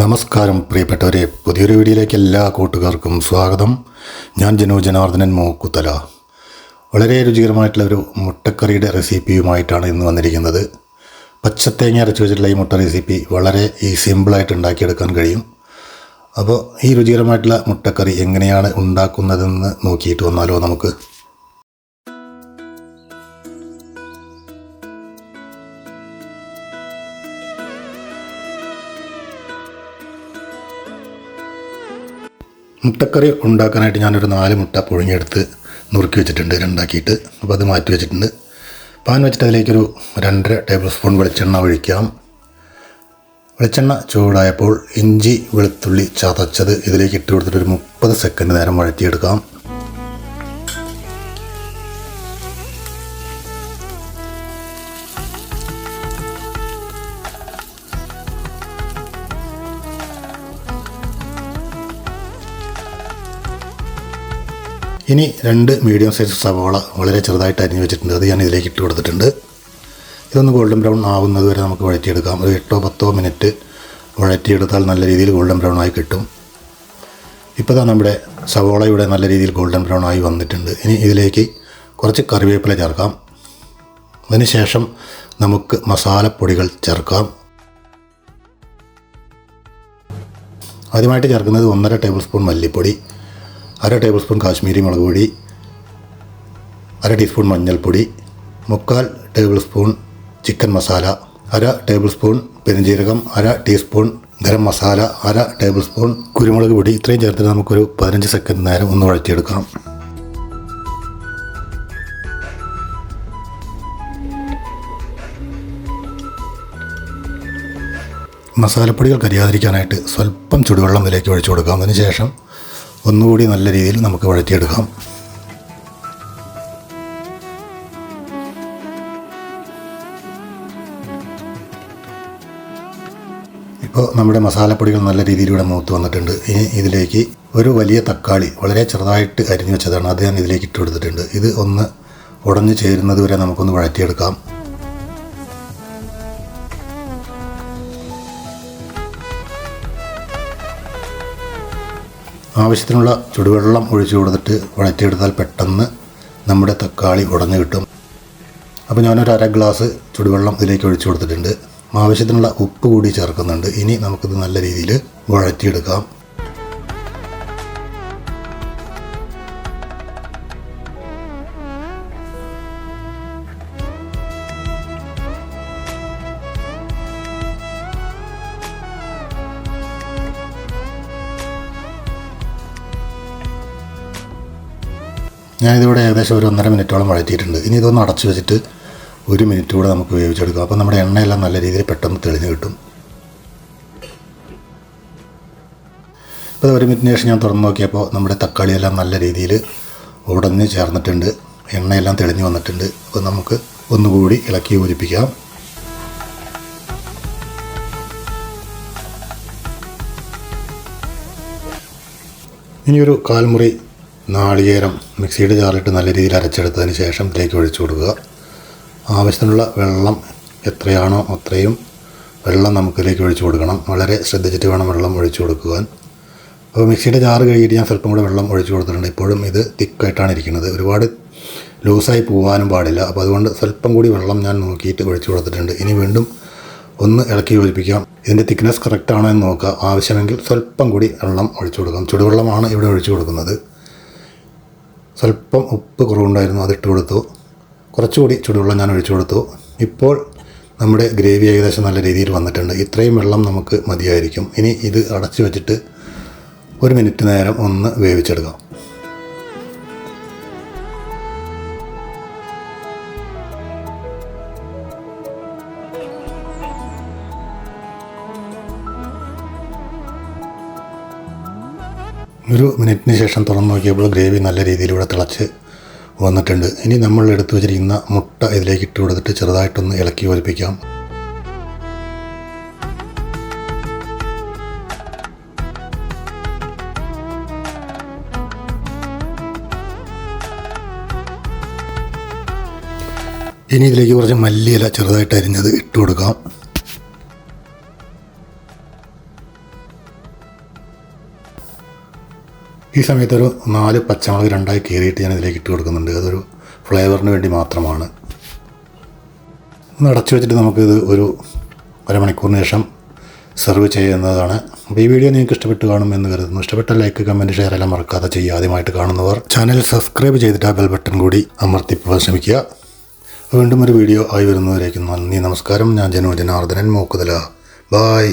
നമസ്കാരം പ്രിയപ്പെട്ടവരെ. പുതിയൊരു വീഡിയോയിലേക്ക് എല്ലാ കൂട്ടുകാർക്കും സ്വാഗതം. ഞാൻ ജനു ജനാർദ്ദനൻ മൂക്കുത്തല. വളരെ രുചികരമായിട്ടുള്ള ഒരു മുട്ടക്കറിയുടെ റെസിപ്പിയുമായിട്ടാണ് ഇന്ന് വന്നിരിക്കുന്നത്. പച്ചത്തേങ്ങ അരച്ചു വെച്ചിട്ടുള്ള ഈ മുട്ട റെസിപ്പി വളരെ ഈ സിമ്പിളായിട്ട് ഉണ്ടാക്കിയെടുക്കാൻ കഴിയും. അപ്പോൾ ഈ രുചികരമായിട്ടുള്ള മുട്ടക്കറി എങ്ങനെയാണ് ഉണ്ടാക്കുന്നതെന്ന് നോക്കിയിട്ട് വന്നാലോ നമുക്ക്. മുട്ടക്കറി ഉണ്ടാക്കാനായിട്ട് ഞാനൊരു നാല് മുട്ട പുഴുങ്ങിയെടുത്ത് നുറുക്കി വെച്ചിട്ടുണ്ട് രണ്ടാക്കിയിട്ട്. അപ്പോൾ അത് മാറ്റി വെച്ചിട്ടുണ്ട്. പാൻ വെച്ചിട്ട് അതിലേക്കൊരു രണ്ടര ടേബിൾ സ്പൂൺ വെളിച്ചെണ്ണ ഒഴിക്കാം. വെളിച്ചെണ്ണ ചൂടായപ്പോൾ ഇഞ്ചി വെളുത്തുള്ളി ചതച്ചത് ഇതിലേക്ക് ഇട്ട് കൊടുത്തിട്ട് ഒരു മുപ്പത് സെക്കൻഡ് നേരം വഴറ്റിയെടുക്കാം. ഇനി രണ്ട് മീഡിയം സൈസ് സവാള വളരെ ചെറുതായിട്ട് അരിഞ്ഞ് വെച്ചിട്ടുണ്ട്. അത് ഞാൻ ഇതിലേക്ക് ഇട്ട് കൊടുത്തിട്ടുണ്ട്. ഇതൊന്ന് ഗോൾഡൻ ബ്രൗൺ ആവുന്നത് വരെ നമുക്ക് വഴറ്റിയെടുക്കാം. ഒരു എട്ടോ പത്തോ മിനിറ്റ് വഴറ്റിയെടുത്താൽ നല്ല രീതിയിൽ ഗോൾഡൻ ബ്രൗൺ ആയി കിട്ടും. ഇപ്പോൾ നമ്മുടെ സവോള ഇവിടെ നല്ല രീതിയിൽ ഗോൾഡൻ ബ്രൗൺ ആയി വന്നിട്ടുണ്ട്. ഇനി ഇതിലേക്ക് കുറച്ച് കറിവേപ്പില ചേർക്കാം. അതിനുശേഷം നമുക്ക് മസാലപ്പൊടികൾ ചേർക്കാം. ആദ്യമായിട്ട് ചേർക്കുന്നത് ഒന്നര ടേബിൾ സ്പൂൺ മല്ലിപ്പൊടി. അര ടേബിൾ സ്പൂൺ കാശ്മീരി മുളക് പൊടി അര ടീസ്പൂൺ മഞ്ഞൾപ്പൊടി മുക്കാൽ ടേബിൾ സ്പൂൺ ചിക്കൻ മസാല അര ടേബിൾ സ്പൂൺ പെരുംജീരകം അര ടീസ്പൂൺ ഗരം മസാല അര ടേബിൾ സ്പൂൺ കുരുമുളക് പൊടി. ഇത്രയും ചേർത്തിട്ട് നമുക്കൊരു പതിനഞ്ച് സെക്കൻഡ് നേരം ഒന്ന് വഴറ്റിയെടുക്കാം മസാലപ്പൊടികൾ കരിയാതിരിക്കാനായിട്ട് സ്വല്പം ചുടുവെള്ളം ഇതിലേക്ക് ഒഴിച്ചു കൊടുക്കാം. അതിനുശേഷം ഒന്നുകൂടി നല്ല രീതിയിൽ നമുക്ക് വഴറ്റിയെടുക്കാം. ഇപ്പോൾ നമ്മുടെ മസാലപ്പൊടികൾ നല്ല രീതിയിലൂടെ മൂത്ത് വന്നിട്ടുണ്ട്. ഇനി ഇതിലേക്ക് ഒരു വലിയ തക്കാളി വളരെ ചെറുതായിട്ട് അരിഞ്ഞു വെച്ചതാണ്. അത് ഞാൻ ഇതിലേക്ക് ഇട്ട് കൊടുത്തിട്ടുണ്ട്. ഇത് ഒന്ന് ഉടഞ്ഞു ചേരുന്നത് വരെ നമുക്കൊന്ന് വഴറ്റിയെടുക്കാം. ആവശ്യത്തിനുള്ള ചുടുവെള്ളം ഒഴിച്ചു കൊടുത്തിട്ട് വഴറ്റിയെടുത്താൽ പെട്ടെന്ന് നമ്മുടെ തക്കാളി ഉടഞ്ഞു കിട്ടും. അപ്പോൾ ഞാനൊരു അര ഗ്ലാസ് ചുടുവെള്ളം ഇതിലേക്ക് ഒഴിച്ചു കൊടുത്തിട്ടുണ്ട്. ആവശ്യത്തിനുള്ള ഉപ്പ് കൂടി ചേർക്കുന്നുണ്ട്. ഇനി നമുക്കിത് നല്ല രീതിയിൽ വഴറ്റിയെടുക്കാം. ഞാനിതിവിടെ ഏകദേശം ഒരു ഒന്നര മിനിറ്റോളം വഴറ്റിയിട്ടുണ്ട്. ഇനി ഇതൊന്ന് അടച്ചു വെച്ചിട്ട് ഒരു മിനിറ്റ് കൂടെ നമുക്ക് വേവിച്ചെടുക്കാം അപ്പോൾ നമ്മുടെ എണ്ണയെല്ലാം നല്ല രീതിയിൽ പെട്ടെന്ന് തെളിഞ്ഞ് കിട്ടും. ഇപ്പോൾ ഒരു മിനിറ്റിന് ശേഷം ഞാൻ തുറന്ന് നോക്കിയപ്പോൾ നമ്മുടെ തക്കാളിയെല്ലാം നല്ല രീതിയിൽ ഉടഞ്ഞ് ചേർന്നിട്ടുണ്ട്. എണ്ണയെല്ലാം തെളിഞ്ഞ് വന്നിട്ടുണ്ട്. അപ്പോൾ നമുക്ക് ഒന്നുകൂടി ഇളക്കി യോജിപ്പിക്കാം. ഇനിയൊരു കാൽമുറി നാളികേരം മിക്സിയുടെ ജാറിലിട്ട് നല്ല രീതിയിൽ അരച്ചെടുത്തതിന് ശേഷം ഇതിലേക്ക് ഒഴിച്ചു കൊടുക്കുക. ആവശ്യത്തിനുള്ള വെള്ളം എത്രയാണോ അത്രയും വെള്ളം നമുക്കിതിലേക്ക് ഒഴിച്ചു കൊടുക്കണം. വളരെ ശ്രദ്ധിച്ചിട്ട് വേണം വെള്ളം ഒഴിച്ചു കൊടുക്കുവാൻ. അപ്പോൾ മിക്സിയുടെ ജാറ് കഴുകിയിട്ട് ഞാൻ സ്വല്പം കൂടെ വെള്ളം ഒഴിച്ചു കൊടുത്തിട്ടുണ്ട്. ഇപ്പോഴും ഇത് തിക്കായിട്ടാണ് ഇരിക്കുന്നത്. ഒരുപാട് ലൂസായി പോകാനും പാടില്ല. അപ്പോൾ അതുകൊണ്ട് സ്വല്പം കൂടി വെള്ളം ഞാൻ നോക്കിയിട്ട് ഒഴിച്ചു കൊടുത്തിട്ടുണ്ട്. ഇനി വീണ്ടും ഒന്ന് ഇളക്കി യോജിപ്പിക്കാം. ഇതിന്റെ തിക്നെസ് കറക്റ്റ് ആണോ എന്ന് നോക്കുക. ആവശ്യമെങ്കിൽ സ്വല്പം കൂടി വെള്ളം ഒഴിച്ചു കൊടുക്കാം. ചുടുവെള്ളമാണ് ഇവിടെ ഒഴിച്ചു കൊടുക്കുന്നത്. സ്വല്പം ഉപ്പ് കുറവുണ്ടായിരുന്നു അതിട്ട് കൊടുത്തു. കുറച്ചുകൂടി ചുടുവെള്ളം ഞാൻ ഒഴിച്ചു കൊടുത്തു. ഇപ്പോൾ നമ്മുടെ ഗ്രേവി ഏകദേശം നല്ല രീതിയിൽ വന്നിട്ടുണ്ട്. ഇത്രയും വെള്ളം നമുക്ക് മതിയായിരിക്കും. ഇനി ഇത് അടച്ചു വെച്ചിട്ട് ഒരു മിനിറ്റ് നേരം ഒന്ന് വേവിച്ചെടുക്കാം. ഒരു മിനിറ്റിന് ശേഷം തുറന്നു നോക്കിയപ്പോൾ ഗ്രേവി നല്ല രീതിയിലൂടെ തിളച്ച് വന്നിട്ടുണ്ട്. ഇനി നമ്മൾ എടുത്തു വെച്ചിരിക്കുന്ന മുട്ട ഇതിലേക്ക് ഇട്ട് കൊടുത്തിട്ട് ചെറുതായിട്ടൊന്ന് ഇളക്കി യോജിപ്പിക്കാം. ഇനി ഇതിലേക്ക് കുറച്ച് മല്ലിയില ചെറുതായിട്ട് അരിഞ്ഞത് ഇട്ട് കൊടുക്കാം. ഈ സമയത്ത് ഒരു നാല് പച്ചമുളക് രണ്ടായി കീറിയിട്ട് ഞാൻ ഇതിലേക്ക് ഇട്ട് കൊടുക്കുന്നുണ്ട്. അതൊരു ഫ്ലേവറിന് വേണ്ടി മാത്രമാണ്. ഒന്ന് അടച്ചു വെച്ചിട്ട് നമുക്കിത് ഒരു അരമണിക്കൂറിന് ശേഷം സെർവ് ചെയ്യുന്നതാണ്. അപ്പോൾ ഈ വീഡിയോ നിങ്ങൾക്ക് ഇഷ്ടപ്പെട്ട് കാണും എന്ന് കരുതുന്നു. ഇഷ്ടപ്പെട്ട ലൈക്ക് കമന്റ് ഷെയർ എല്ലാം മറക്കാതെ ചെയ്യുക. ആദ്യമായിട്ട് കാണുന്നവർ ചാനൽ സബ്സ്ക്രൈബ് ചെയ്തിട്ട് ആ ബെൽ ബട്ടൺ കൂടി അമർത്തിപ്പോൾ ശ്രമിക്കുക. വീണ്ടും ഒരു വീഡിയോ ആയി വരുന്നവരേക്കും നന്ദി നമസ്കാരം. ഞാൻ ജനോജനാർദ്ദനൻ മൂക്കുതല. ബായ്